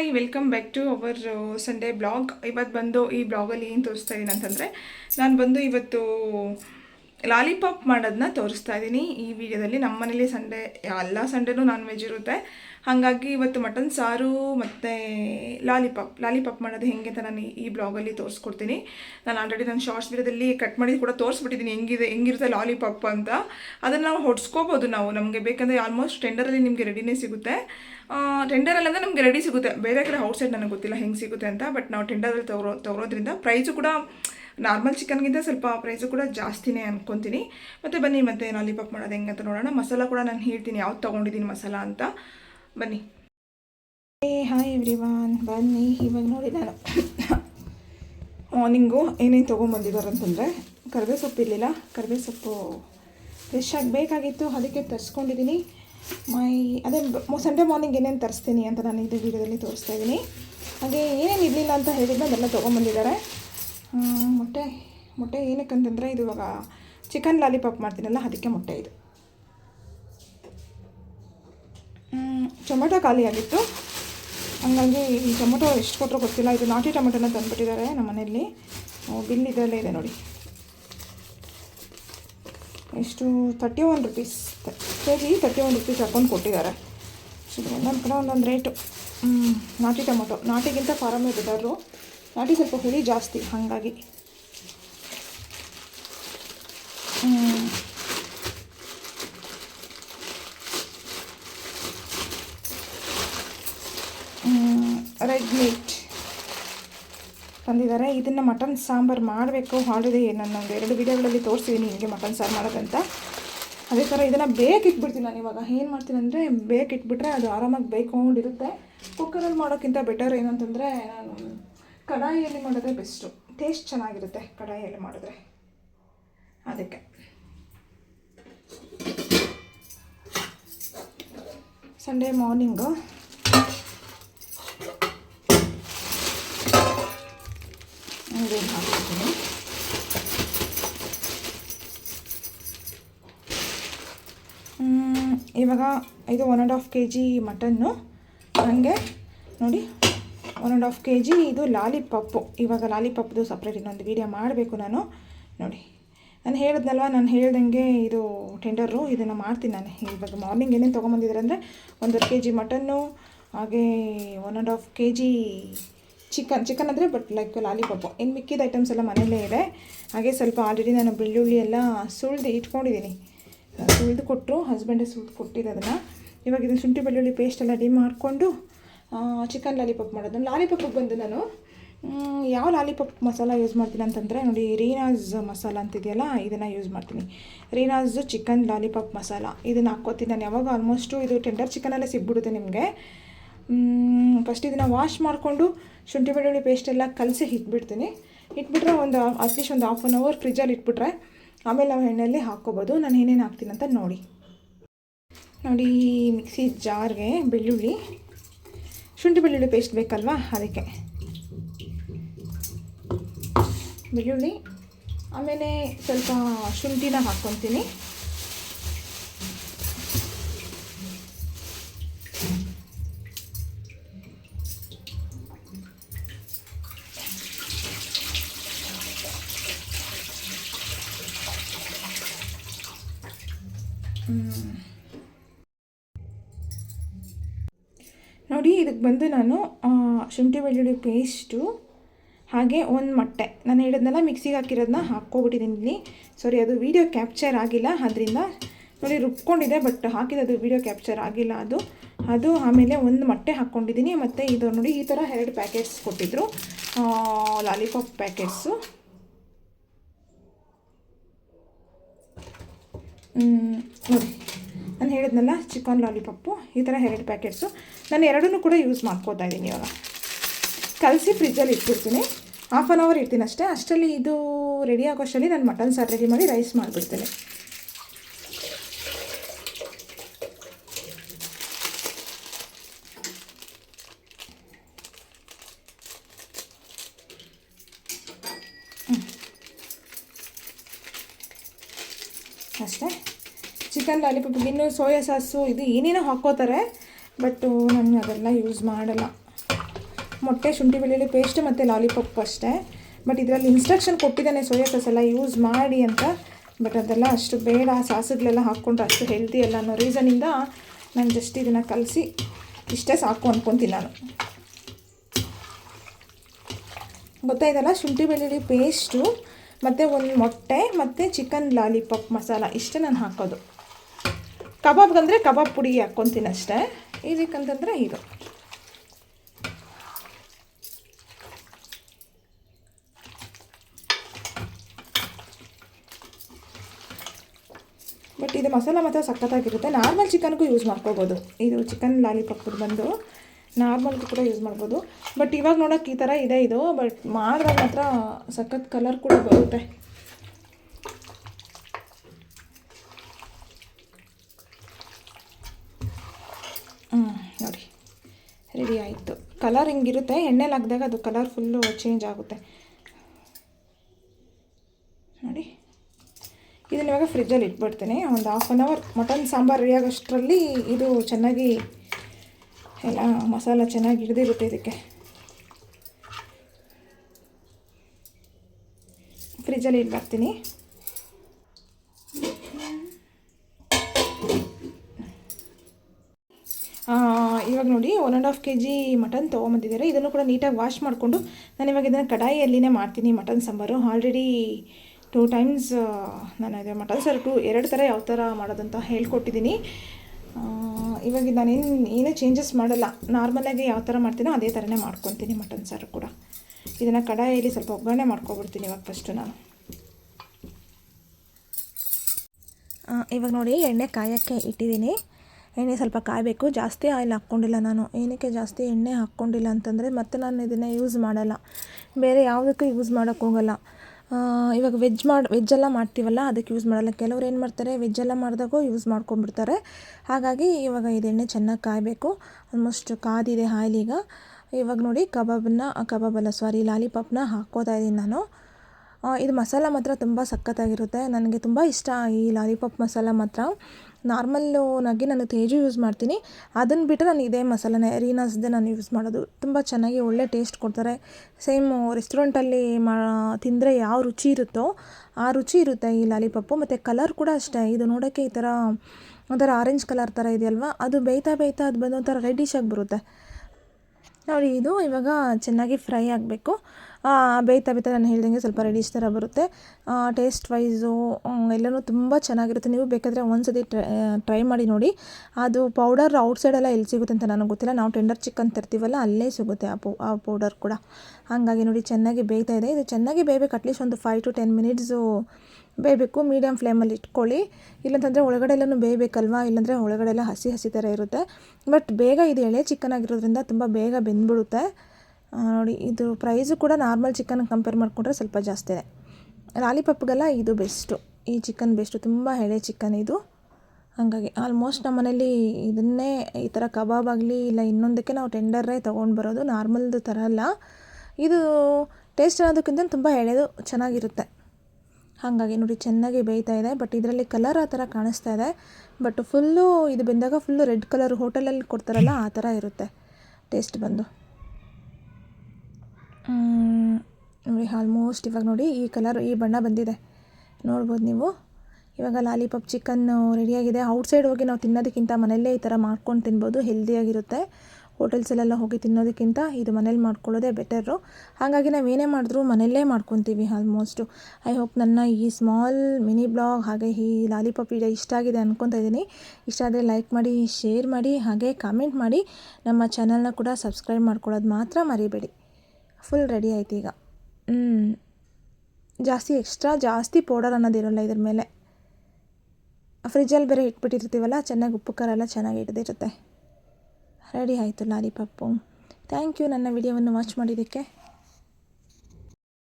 Hi welcome back to our Sunday blog ಇವತ್ತು ಬಂದು ಈ ಬ್ಲಾಗಲ್ಲಿ ಏನು ತೋರಿಸ್ತಾ ಇದ್ದೀನಿ ಅಂತಂದರೆ ನಾನು ಬಂದು ಇವತ್ತು ಲಾಲಿಪಾಪ್ ಮಾಡೋದನ್ನ ತೋರಿಸ್ತಾ ಇದ್ದೀನಿ ಈ ವಿಡಿಯೋದಲ್ಲಿ ನಮ್ಮ ಮನೇಲಿ ಸಂಡೇ ಎಲ್ಲ ಸಂಡೇನೂ ನಾನ್ ವೆಜ್ ಇರುತ್ತೆ. ಹಾಗಾಗಿ ಇವತ್ತು ಮಟನ್ ಸಾರು ಮತ್ತು ಲಾಲಿಪಾಪ್. ಲಾಲಿಪಾಪ್ ಮಾಡೋದು ಹೆಂಗೆ ಅಂತ ನಾನು ಈ- ಬ್ಲಾಗಲ್ಲಿ ತೋರಿಸ್ಕೊಡ್ತೀನಿ. ನಾನು ಆಲ್ರೆಡಿ ನಾನು ಶಾರ್ಟ್ಸ್ ವಿಡಿಯೋದಲ್ಲಿ ಕಟ್ ಮಾಡಿ ಕೂಡ ತೋರಿಸ್ಬಿಟ್ಟಿದ್ದೀನಿ. ಹೆಂಗಿದೆ, ಹೆಂಗಿರುತ್ತೆ ಲಾಲಿಪಾಪ್ ಅಂತ. ಅದನ್ನು ನಾವು ಹೊಡ್ಸ್ಕೋಬೋದು ನಾವು. ನಮಗೆ ಬೇಕಂದರೆ ಆಲ್ಮೋಸ್ಟ್ ಟೆಂಡರಲ್ಲಿ ನಿಮಗೆ ರೆಡಿನೇ ಸಿಗುತ್ತೆ. ಟೆಂಡರಲ್ಲಿ ಅಂದರೆ ನಮಗೆ ರೆಡಿ ಸಿಗುತ್ತೆ. ಬೇರೆ ಕಡೆ ಔಟ್ಸೈಡ್ ನನಗೆ ಗೊತ್ತಿಲ್ಲ ಹೆಂಗೆ ಸಿಗುತ್ತೆ ಅಂತ. ಬಟ್ ನಾವು ಟೆಂಡರಲ್ಲಿ ತಗೋ ತಗೊಳೋದ್ರಿಂದ ಪ್ರೈಸು ಕೂಡ ನಾರ್ಮಲ್ ಚಿಕನ್ಗಿಂತ ಸ್ವಲ್ಪ ಪ್ರೈಸು ಕೂಡ ಜಾಸ್ತಿನೇ ಅನ್ಕೊತೀನಿ. ಮತ್ತು ಬನ್ನಿ, ಮತ್ತೆ ಲಾಲಿಪಾಪ್ ಮಾಡೋದು ಹೆಂಗೆ ಅಂತ ನೋಡೋಣ. ಮಸಾಲ ಕೂಡ ನಾನು ಹೇಳ್ತೀನಿ ಯಾವ್ದು ತೊಗೊಂಡಿದ್ದೀನಿ ಮಸಾಲ ಅಂತ. ಬನ್ನಿ. ಏ ಹಾಯ್ ಎವ್ರಿ ವಾನ್ ಬನ್ನಿ, ಇವಾಗ ನೋಡಿ ನಾನು. ಮಾರ್ನಿಂಗು ಏನೇನು ತೊಗೊಂಬಂದಿದ್ದಾರೆ ಅಂತಂದರೆ ಕರಿಬೇ ಸೊಪ್ಪು ಇರಲಿಲ್ಲ. ಕರಿಬೇ ಸೊಪ್ಪು ಫ್ರೆಶ್ ಆಗಿ ಬೇಕಾಗಿತ್ತು. ಅದಕ್ಕೆ ತರಿಸ್ಕೊಂಡಿದ್ದೀನಿ ಮೈ, ಅದೇ ಸಂಡೇ ಮಾರ್ನಿಂಗ್ ಏನೇನು ತರಿಸ್ತೀನಿ ಅಂತ ನಾನು ಇದು ವಿಡಿಯೋದಲ್ಲಿ ತೋರಿಸ್ತಾ ಇದ್ದೀನಿ ಹಾಗೆ ಏನೇನು ಇರಲಿಲ್ಲ ಅಂತ ಹೇಳಿದ್ನ ಅದೆಲ್ಲ ತೊಗೊಂಬಂದಿದ್ದಾರೆ ಮೊಟ್ಟೆ ಮೊಟ್ಟೆ ಏನಕ್ಕೆ ಅಂತಂದರೆ ಇದು ಇವಾಗ ಚಿಕನ್ ಲಾಲಿಪಾಪ್ ಮಾಡ್ತೀನಲ್ಲ, ಅದಕ್ಕೆ ಮೊಟ್ಟೆ ಇದು. ಟೊಮೆಟೊ ಖಾಲಿಯಾಗಿತ್ತು ಹಂಗಾಗಿ ಈ ಟೊಮೆಟೊ ಎಷ್ಟು ಕೊಟ್ಟರು ಗೊತ್ತಿಲ್ಲ, ಇದು ನಾಟಿ ಟೊಮೆಟೊನ ತಂದುಬಿಟ್ಟಿದ್ದಾರೆ ನಮ್ಮ ಮನೆಯಲ್ಲಿ. ಬಿಲ್ ಇದರಲ್ಲೇ ಇದೆ ನೋಡಿ. ಎಷ್ಟು thirty one rupees K G thirty one rupees ಹಾಕೊಂಡು ಕೊಟ್ಟಿದ್ದಾರೆ. ಸೊ ಒಂದೊಂದು ಕಡೆ ಒಂದೊಂದು ರೇಟು ನಾಟಿ ಟೊಮೆಟೊ. ನಾಟಿಗಿಂತ ಫಾರಮ್ ಬೆಟರು ನಾಟಿ ಸ್ವಲ್ಪ ಹುಳಿ ಜಾಸ್ತಿ, ಹಾಗಾಗಿ. ರೆಡ್ ಮೀಟ್ ತಂದಿದ್ದಾರೆ. ಇದನ್ನು ಮಟನ್ ಸಾಂಬಾರು ಮಾಡಬೇಕು. ಆಲ್ರೆಡಿ ನಾನು ಒಂದು ಎರಡು ವಿಡಿಯೋಗಳಲ್ಲಿ ತೋರಿಸಿದ್ದೀನಿ ನಿಮಗೆ ಮಟನ್ ಸಾರು ಮಾಡೋದಂತ. ಅದೇ ಥರ ಇದನ್ನು ಬೇಕಿಟ್ಬಿಡ್ತೀನಿ ನಾನು ಇವಾಗ. ಏನು ಮಾಡ್ತೀನಿ ಅಂದರೆ ಬೇಕಿಟ್ಬಿಟ್ರೆ ಅದು ಆರಾಮಾಗಿ ಬೇಯ್ಕೊಂಡಿರುತ್ತೆ. ಕುಕ್ಕರಲ್ಲಿ ಮಾಡೋಕ್ಕಿಂತ ಬೆಟರ್ ಏನಂತಂದರೆ ನಾನು ಕಡಾಯಿಯಲ್ಲಿ ಮಾಡಿದ್ರೆ ಬೆಸ್ಟು. ಟೇಸ್ಟ್ ಚೆನ್ನಾಗಿರುತ್ತೆ ಕಡಾಯಿಯಲ್ಲಿ ಮಾಡಿದ್ರೆ. ಅದಕ್ಕೆ. Sunday morning. ಹಾಕ್ತೀನಿ ಇವಾಗ ಇದು one and half K G mutton ಹಾಗೆ ನೋಡಿ one and half K G ಇದು ಲಾಲಿಪಪ್ಪು ಇವಾಗ ಲಾಲಿಪಪ್ದು ಸಪ್ರೇಟ್ ಇನ್ನೊಂದು ವೀಡಿಯೋ ಮಾಡಬೇಕು ನಾನು. ನೋಡಿ. ನಾನು ಹೇಳಿದ್ನಲ್ವ? ನಾನು ಹೇಳ್ದಂಗೆ ಇದು ಟೆಂಡರು ಇದನ್ನು ಮಾಡ್ತೀನಿ ನಾನು. ಇವಾಗ ಮಾರ್ನಿಂಗ್ ಏನೇನು ತೊಗೊಂಬಂದಿದ್ದಾರೆ ಅಂದರೆ ಒಂದೂವರೆ ಕೆ ಜಿ ಮಟನ್ನು ಹಾಗೆ one and half K G chicken chicken ಅಂದರೆ ಬಟ್ ಲೈಕ್ ಲಾಲಿಪಪ್ಪು ಇನ್ನು ಮಿಕ್ಕಿದ ಐಟಮ್ಸ್ ಎಲ್ಲ ಮನೆಯಲ್ಲೇ ಇದೆ. ಹಾಗೆ ಸ್ವಲ್ಪ ಆಲ್ರೆಡಿ ನಾನು ಬೆಳ್ಳುಳ್ಳಿ ಎಲ್ಲ ಸುಳ್ದು ಇಟ್ಕೊಂಡಿದ್ದೀನಿ ಸುಳಿದು ಕೊಟ್ಟರು ಹಸ್ಬೆಂಡೇ ಸುಳ್ದು ಕೊಟ್ಟಿದ್ದು ಅದನ್ನು. ಇವಾಗ ಇದನ್ನು ಶುಂಠಿ ಬೆಳ್ಳುಳ್ಳಿ ಪೇಸ್ಟ್ ಎಲ್ಲ ರೆಡಿ ಮಾಡಿಕೊಂಡು ಚಿಕನ್ ಲಾಲಿಪಾಪ್ ಮಾಡೋದು ಲಾಲಿಪಾಪಿಗೆ ಬಂದು ನಾನು ಯಾವ ಲಾಲಿಪಾಪ್ ಮಸಾಲ ಯೂಸ್ ಮಾಡ್ತೀನಿ ಅಂತಂದರೆ, ನೋಡಿ ರೀನಾಸ್ ಮಸಾಲ ಅಂತಿದೆಯಲ್ಲ, ಇದನ್ನು ಯೂಸ್ ಮಾಡ್ತೀನಿ. Reena's chicken lollipop masala. ಇದನ್ನು ಹಾಕ್ಕೋತೀನಿ ನಾನು. ಯಾವಾಗ ಆಲ್ಮೋಸ್ಟು ಇದು ಟೆಂಡರ್ ಚಿಕನಲ್ಲೇ ಸಿಗ್ಬಿಡುತ್ತೆ ನಿಮಗೆ. ಫಸ್ಟ್ ಇದನ್ನು ವಾಶ್ ಮಾಡಿಕೊಂಡು, ಶುಂಠಿ ಬೆಳ್ಳುಳ್ಳಿ ಪೇಸ್ಟ್ ಎಲ್ಲ ಕಲಸಿ ಇಟ್ಬಿಡ್ತೀನಿ ಇಟ್ಬಿಟ್ರೆ ಒಂದು ಅಟ್ಲೀಸ್ಟ್ ಒಂದು ಹಾಫ್ ಆನ್ ಅವರ್ ಫ್ರಿಜ್ಜಲ್ಲಿ ಇಟ್ಬಿಟ್ರೆ, ಆಮೇಲೆ ನಾವು ಎಣ್ಣೆಯಲ್ಲಿ ಹಾಕ್ಕೋಬೋದು. ನಾನು ಏನೇನು ಹಾಕ್ತೀನಿ ಅಂತ ನೋಡಿ. ನೋಡಿ ಮಿಕ್ಸಿ ಜಾರ್ಗೆ ಬೆಳ್ಳುಳ್ಳಿ ಶುಂಠಿ ಬೆಳ್ಳುಳ್ಳಿ ಪೇಸ್ಟ್ ಬೇಕಲ್ವಾ? ಅದಕ್ಕೆ. ಬೆಳ್ಳುಳ್ಳಿ. ಆಮೇಲೆ ಸ್ವಲ್ಪ ಶುಂಠಿನ ಹಾಕ್ಕೊತೀನಿ. ನೋಡಿ ಇದಕ್ಕೆ ಬಂದು ನಾನು ಶುಂಠಿ ಬೆಳ್ಳುಳ್ಳಿ ಪೇಸ್ಟು ಹಾಗೆ ಒಂದು ಮೊಟ್ಟೆ. ನಾನು ಹೇಳಿದ್ನೆಲ್ಲ ಮಿಕ್ಸಿಗೆ ಹಾಕಿರೋದನ್ನ ಹಾಕ್ಕೊಬಿಟ್ಟಿದ್ದೀನಿ ಇಲ್ಲಿ. ಸಾರಿ ಅದು ವೀಡಿಯೋ ಕ್ಯಾಪ್ಚರ್ ಆಗಿಲ್ಲ ಅದರಿಂದ ನೋಡಿ ರುಬ್ಕೊಂಡಿದೆ ಬಟ್ ಹಾಕಿದ್ದು ವೀಡಿಯೋ ಕ್ಯಾಪ್ಚರ್ ಆಗಿಲ್ಲ ಅದು. ಅದು ಆಮೇಲೆ ಒಂದು ಮೊಟ್ಟೆ ಹಾಕ್ಕೊಂಡಿದ್ದೀನಿ ಮತ್ತು ಇದು ನೋಡಿ ಈ ಥರ ಎರಡು ಪ್ಯಾಕೆಟ್ಸ್ ಕೊಟ್ಟಿದ್ದರು ಲಾಲಿಪಾಪ್ ಪ್ಯಾಕೆಟ್ಸು ನೋಡಿ. ನಾನು ಹೇಳಿದ್ನಲ್ಲ ಚಿಕನ್ ಲಾಲಿಪಪ್ಪು ಈ ಥರ ಎರಡು ಪ್ಯಾಕೆಟ್ಸು ನಾನು ಎರಡನ್ನೂ ಕೂಡ ಯೂಸ್ ಮಾಡ್ಕೋತಾ ಇದ್ದೀನಿ ಇವಾಗ. ಕಲಸಿ ಫ್ರಿಜ್ಜಲ್ಲಿ ಇಟ್ಬಿಡ್ತೀನಿ. ಹಾಫ್ ಆನ್ ಅವರ್ ಇಡ್ತೀನಿ ಅಷ್ಟೇ. ಅಷ್ಟರಲ್ಲಿ ಇದು ರೆಡಿ ಆಗೋಷ್ಟರಲ್ಲಿ ನಾನು ಮಟನ್ ಸಾರು ರೆಡಿ ಮಾಡಿ ರೈಸ್ ಮಾಡಿಬಿಡ್ತೀನಿ. ಅಷ್ಟೇ. ಚಿಕನ್ ಲಾಲಿಪಾಪ್ಗೆ ಇನ್ನೂ ಸೋಯಾ ಸಾಸು, ಇದು ಏನೇನೋ ಹಾಕ್ಕೋತಾರೆ ಬಟ್ಟು ನಾನು ಅದೆಲ್ಲ ಯೂಸ್ ಮಾಡಲ್ಲ. ಮೊಟ್ಟೆ, ಶುಂಠಿ ಬೆಳ್ಳುಳ್ಳಿ ಪೇಸ್ಟ್ ಮತ್ತು ಲಾಲಿಪಾಪ್ ಅಷ್ಟೇ. ಬಟ್ ಇದರಲ್ಲಿ ಇನ್ಸ್ಟ್ರಕ್ಷನ್ ಕೊಟ್ಟಿದ್ದಾನೆ ಸೋಯಾ ಸಾಸ್ ಎಲ್ಲ ಯೂಸ್ ಮಾಡಿ ಅಂತ. ಬಟ್ ಅದೆಲ್ಲ ಅಷ್ಟು ಬೇಡ, ಸಾಸುಗಳೆಲ್ಲ ಹಾಕ್ಕೊಂಡ್ರೆ ಅಷ್ಟು ಹೆಲ್ದಿ ಅಲ್ಲ ಅನ್ನೋ ರೀಸನಿಂದ ನಾನು ಜಸ್ಟ್ ಇದನ್ನು ಕಲಸಿ, ಇಷ್ಟೇ ಸಾಕು ಅಂದ್ಕೊತೀನಿ ನಾನು. ಗೊತ್ತಾಯ್ತಲ್ಲ ಶುಂಠಿ ಬೆಳ್ಳುಳ್ಳಿ ಪೇಸ್ಟು ಮತ್ತು ಒಂದು ಮೊಟ್ಟೆ, ಮತ್ತು ಚಿಕನ್ ಲಾಲಿಪಾಪ್ ಮಸಾಲ, ಇಷ್ಟೇ ನಾನು ಹಾಕೋದು. ಕಬಾಬ್ಗಂದರೆ ಕಬಾಬ್ ಪುಡಿ ಹಾಕ್ಕೊತೀನಿ ಅಷ್ಟೇ. ಇದಕ್ಕಂತಂದರೆ ಇದು. ಬಟ್ ಇದು ಮಸಾಲ ಮಾತ್ರ ಸಖತ್ತಾಗಿರುತ್ತೆ. ನಾರ್ಮಲ್ ಚಿಕನ್ಗೂ ಯೂಸ್ ಮಾಡ್ಕೋಬೋದು. ಇದು ಚಿಕನ್ ಲಾಲಿಪಾಪ್ ಬಂದು ನಾರ್ಮಲ್ಗೂ ಕೂಡ ಯೂಸ್ ಮಾಡ್ಬೋದು. ಬಟ್ ಇವಾಗ ನೋಡೋಕೆ ಈ ಥರ ಇದೆ ಇದು. ಬಟ್ ಮಾಡಿದಾಗ ಮಾತ್ರ ಸಖತ್ ಕಲರ್ ಕೂಡ ಬರುತ್ತೆ ಹ್ಞೂ ನೋಡಿ ರೆಡಿ ಆಯಿತು. ಕಲರ್ ಹಿಂಗಿರುತ್ತೆ? ಎಣ್ಣೆಲಿ ಹಾಕಿದಾಗ ಅದು ಕಲರ್ ಫುಲ್ಲು ಚೇಂಜ್ ಆಗುತ್ತೆ. ನೋಡಿ. ಇದನ್ನ ಇವಾಗ ಫ್ರಿಜ್ಜಲ್ಲಿ ಇಟ್ಬಿಡ್ತೀನಿ. ಒಂದು half an hour mutton sambar ready ಆಗೋಷ್ಟರಲ್ಲಿ ಇದು ಚೆನ್ನಾಗಿ ಎಲ್ಲ ಮಸಾಲ ಚೆನ್ನಾಗಿ ಹಿಡಿದಿರುತ್ತೆ ಇದಕ್ಕೆ. ಫ್ರಿಜ್ಜಲ್ಲಿ ಇಟ್ಬಿಡ್ತೀನಿ ಇವಾಗ ನೋಡಿ one and half K G mutton ತೊಗೊಂಬಂದಿದ್ದಾರೆ. ಇದನ್ನು ಕೂಡ ನೀಟಾಗಿ ವಾಶ್ ಮಾಡಿಕೊಂಡು ನಾನು ಇವಾಗ ಇದನ್ನು ಕಡಾಯಿಯಲ್ಲಿನೇ ಮಾಡ್ತೀನಿ mutton sambar. Already two times ನಾನು ಇದೆ ಮಟನ್ ಸಾರು ಟು ಎರಡು ಥರ ಯಾವ ಥರ ಮಾಡೋದಂತ ಹೇಳ್ಕೊಟ್ಟಿದ್ದೀನಿ. ಇವಾಗ ನಾನೇನು ಏನೇ ಚೇಂಜಸ್ ಮಾಡಲ್ಲ. ನಾರ್ಮಲಾಗಿ ಯಾವ ಥರ ಮಾಡ್ತೀನೋ ಅದೇ ಥರನೇ ಮಾಡ್ಕೊತೀನಿ ಮಟನ್ ಸಾರು ಕೂಡ. ಇದನ್ನು ಕಡಾಯಿಯಲ್ಲಿ ಸ್ವಲ್ಪ ಒಗ್ಗರಣೆ ಮಾಡ್ಕೊಬಿಡ್ತೀನಿ ಇವಾಗ ಫಸ್ಟು ನಾನು. ಇವಾಗ ನೋಡಿ ಎಣ್ಣೆ ಕಾಯೋಕ್ಕೆ ಇಟ್ಟಿದ್ದೀನಿ. ಎಣ್ಣೆ ಸ್ವಲ್ಪ ಕಾಯಬೇಕು. ಜಾಸ್ತಿ ಆಯಿಲ್ ಹಾಕ್ಕೊಂಡಿಲ್ಲ ನಾನು. ಏನಕ್ಕೆ ಜಾಸ್ತಿ ಎಣ್ಣೆ ಹಾಕ್ಕೊಂಡಿಲ್ಲ ಅಂತಂದರೆ ಮತ್ತೆ ನಾನು ಇದನ್ನು ಯೂಸ್ ಮಾಡಲ್ಲ. ಬೇರೆ ಯಾವುದಕ್ಕೂ ಯೂಸ್ ಮಾಡೋಕ್ಕೋಗಲ್ಲ ಇವಾಗ ವೆಜ್ ಮಾಡಿ ವೆಜ್ಜೆಲ್ಲ ಮಾಡ್ತೀವಲ್ಲ, ಅದಕ್ಕೆ ಯೂಸ್ ಮಾಡಲ್ಲ. ಕೆಲವ್ರು ಏನು ಮಾಡ್ತಾರೆ ವೆಜ್ಜೆಲ್ಲ ಮಾಡಿದಾಗೂ ಯೂಸ್ ಮಾಡ್ಕೊಂಡ್ಬಿಡ್ತಾರೆ. ಹಾಗಾಗಿ ಇವಾಗ ಇದು ಎಣ್ಣೆ ಚೆನ್ನಾಗಿ ಕಾಯಬೇಕು. ಆಲ್ಮೋಸ್ಟ್ ಕಾದಿದೆ ಆಯಿಲ್ ಇವಾಗ ನೋಡಿ ಕಬಾಬನ್ನ ಕಬಾಬಲ್ಲ ಸಾರಿ ಲಾಲಿಪಾಪ್ನ ಹಾಕ್ಕೋತಾ ಇದ್ದೀನಿ ನಾನು. ಇದು ಮಸಾಲ ಮಾತ್ರ ತುಂಬ ಸಖತ್ತಾಗಿರುತ್ತೆ. ನನಗೆ ತುಂಬ ಇಷ್ಟ ಈ ಲಾಲಿಪಾಪ್ ಮಸಾಲ ಮಾತ್ರ. ನಾರ್ಮಲ್ಲು ನಾಗಿ ನಾನು ತೇಜು ಯೂಸ್ ಮಾಡ್ತೀನಿ. ಅದನ್ನು ಬಿಟ್ಟರೆ ನಾನು ಇದೇ ಮಸಾಲನೇ. ರೀನಾಸ್ದೇ ನಾನು ಯೂಸ್ ಮಾಡೋದು. ತುಂಬ ಚೆನ್ನಾಗಿ ಒಳ್ಳೆ ಟೇಸ್ಟ್ ಕೊಡ್ತಾರೆ. ಸೇಮ್ ರೆಸ್ಟೋರೆಂಟಲ್ಲಿ ಮಾ, ತಿಂದರೆ ಯಾವ ರುಚಿ ಇರುತ್ತೋ ಆ ರುಚಿ ಇರುತ್ತೆ ಈ ಲಾಲಿಪಾಪು. ಮತ್ತು ಕಲರ್ ಕೂಡ ಅಷ್ಟೇ. ಇದು ನೋಡೋಕ್ಕೆ ಈ ಥರ ಒಂಥರ ಆರೆಂಜ್ ಕಲರ್ ಥರ ಇದೆಯಲ್ವ? ಅದು ಬೇಯ್ತಾ ಬೇಯ್ತಾ ಅದು ಬಂದು ಒಂಥರ ರೆಡ್ಡಿಶ್ ಆಗಿ ಬರುತ್ತೆ. ನೋಡಿ, ಇದು ಇವಾಗ ಚೆನ್ನಾಗಿ ಫ್ರೈ ಆಗಬೇಕು. ಬೇಯ್ತಾ ಬೇಯ್ತಾ ನಾನು ಹೇಳ್ದಂಗೆ ಸ್ವಲ್ಪ ರೆಡಿಶ್ ಥರ ಬರುತ್ತೆ. ಟೇಸ್ಟ್ ವೈಸು ಎಲ್ಲನೂ ತುಂಬ ಚೆನ್ನಾಗಿರುತ್ತೆ. ನೀವು ಬೇಕಾದರೆ ಒಂದ್ಸತಿ ಟ್ರೈ ಟ್ರೈ ಮಾಡಿ ನೋಡಿ. ಅದು ಪೌಡರ್ ಔಟ್ಸೈಡೆಲ್ಲ ಎಲ್ಲಿ ಸಿಗುತ್ತೆ ಅಂತ ನನಗೆ ಗೊತ್ತಿಲ್ಲ. ನಾವು ಟೆಂಡರ್ ಚಿಕನ್ ತರ್ತೀವಲ್ಲ, ಅಲ್ಲೇ ಸಿಗುತ್ತೆ ಆ ಪೌ, ಆ ಪೌಡರ್ ಕೂಡ. ಹಾಗಾಗಿ ನೋಡಿ, ಚೆನ್ನಾಗಿ ಬೇಯ್ತಾ ಇದೆ. ಇದು ಚೆನ್ನಾಗಿ ಬೇಯಬೇಕು ಅಟ್ಲೀಸ್ಟ್ ಒಂದು ಫೈವ್ ಟು ಟೆನ್ ಮಿನಿಟ್ಸು ಬೇಯಬೇಕು ಮೀಡಿಯಮ್ ಫ್ಲೇಮಲ್ಲಿ ಇಟ್ಕೊಳ್ಳಿ. ಇಲ್ಲಂತಂದರೆ ಒಳಗಡೆ ಎಲ್ಲನೂ ಬೇಯಬೇಕಲ್ವಾ? ಇಲ್ಲಾಂದರೆ ಒಳಗಡೆ ಎಲ್ಲ ಹಸಿ ಹಸಿ ಥರ ಇರುತ್ತೆ. ಬಟ್ ಬೇಗ ಇದು ಎಳೆ ಚಿಕನ್ ಆಗಿರೋದ್ರಿಂದ ತುಂಬ ಬೇಗ ಬೆಂದ್ಬಿಡುತ್ತೆ. ನೋಡಿ, ಇದು ಪ್ರೈಸು ಕೂಡ ನಾರ್ಮಲ್ ಚಿಕನ್ ಕಂಪೇರ್ ಮಾಡಿಕೊಂಡ್ರೆ ಸ್ವಲ್ಪ ಜಾಸ್ತಿ ಇದೆ. ಲಾಲಿಪಾಪ್ಗೆಲ್ಲ ಇದು ಬೆಸ್ಟು ಈ ಚಿಕನ್ ಬೆಸ್ಟು ತುಂಬ ಎಳೆ ಚಿಕನ್ ಇದು. ಹಾಗಾಗಿ ಆಲ್ಮೋಸ್ಟ್ ನಮ್ಮ ಮನೇಲಿ ಇದನ್ನೇ ಈ ಥರ ಕಬಾಬ್ ಆಗಲಿ, ಇಲ್ಲ ಇನ್ನೊಂದಕ್ಕೆ ನಾವು ಟೆಂಡರೇ ತೊಗೊಂಡು ಬರೋದು ನಾರ್ಮಲ್ದು ಥರ ಅಲ್ಲ. ಇದು ಟೇಸ್ಟ್ ಅನ್ನೋದಕ್ಕಿಂತ ತುಂಬ ಎಳೆದು ಚೆನ್ನಾಗಿರುತ್ತೆ. ಹಾಗಾಗಿ ನೋಡಿ ಚೆನ್ನಾಗಿ ಬೇಯ್ತಾ ಇದೆ. ಬಟ್ ಇದರಲ್ಲಿ ಕಲರ್ ಆ ಥರ ಕಾಣಿಸ್ತಾ ಇದೆ. ಬಟ್ ಫುಲ್ಲು ಇದು ಬೆಂದಾಗ ಫುಲ್ಲು ರೆಡ್ ಕಲರ್ ಹೋಟೆಲಲ್ಲಿ ಕೊಡ್ತಾರಲ್ಲ ಆ ಥರ ಇರುತ್ತೆ. ಟೇಸ್ಟ್ ಬಂದು. ನೋಡಿ ಆಲ್ಮೋಸ್ಟ್ ಇವಾಗ ನೋಡಿ ಈ ಕಲರ್ ಈ ಬಣ್ಣ ಬಂದಿದೆ. ನೋಡ್ಬೋದು ನೀವು. ಇವಾಗ ಲಾಲಿಪಾಪ್ ಚಿಕನ್ನು ರೆಡಿಯಾಗಿದೆ ಔಟ್ಸೈಡ್ ಹೋಗಿ ನಾವು ತಿನ್ನೋದಕ್ಕಿಂತ ಮನೆಯಲ್ಲೇ ಈ ಥರ ಮಾಡ್ಕೊಂಡು ತಿನ್ಬೋದು. ಹೆಲ್ದಿಯಾಗಿರುತ್ತೆ ಹೋಟೆಲ್ಸಲ್ಲೆಲ್ಲ ಹೋಗಿ ತಿನ್ನೋದಕ್ಕಿಂತ ಇದು ಮನೇಲಿ ಮಾಡ್ಕೊಳ್ಳೋದೇ ಬೆಟರು ಹಾಗಾಗಿ ನಾವು ಏನೇ ಮಾಡಿದ್ರೂ ಮನೆಯಲ್ಲೇ ಮಾಡ್ಕೊತೀವಿ ಆಲ್ಮೋಸ್ಟು ಐ ಹೋಪ್ ನನ್ನ ಈ ಸ್ಮಾಲ್ ಮಿನಿ ಬ್ಲಾಗ್ ಹಾಗೆ ಈ ಲಾಲಿಪಾಪ್ ಇದೆ ಇಷ್ಟ ಆಗಿದೆ ಅಂದ್ಕೊತಾ ಇದ್ದೀನಿ. ಇಷ್ಟ ಆದರೆ ಲೈಕ್ ಮಾಡಿ ಶೇರ್ ಮಾಡಿ, ಹಾಗೆ ಕಾಮೆಂಟ್ ಮಾಡಿ. ನಮ್ಮ ಚಾನಲ್ನ ಕೂಡ ಸಬ್ಸ್ಕ್ರೈಬ್ ಮಾಡ್ಕೊಳ್ಳೋದು ಮಾತ್ರ ಮರಿಬೇಡಿ. ಫುಲ್ ರೆಡಿ ಆಯ್ತು ಈಗ. ಜಾಸ್ತಿ ಎಕ್ಸ್ಟ್ರಾ ಜಾಸ್ತಿ ಪೌಡರ್ ಅನ್ನೋದಿರೋಲ್ಲ ಇದ್ರ ಮೇಲೆ. ಫ್ರಿಜ್ಜಲ್ಲಿ ಬೇರೆ ಇಟ್ಬಿಟ್ಟಿರ್ತೀವಲ್ಲ, ಚೆನ್ನಾಗಿ ಉಪ್ಪು ಖಾರ ಎಲ್ಲ ಚೆನ್ನಾಗಿ ಹಿಡ್ದಿರುತ್ತೆ ರೆಡಿ ಆಯಿತು ಲಾಲಿಪಾಪು. ಥ್ಯಾಂಕ್ ಯು ನನ್ನ ವಿಡಿಯೋವನ್ನು ವಾಚ್ ಮಾಡಿದ್ದಕ್ಕೆ.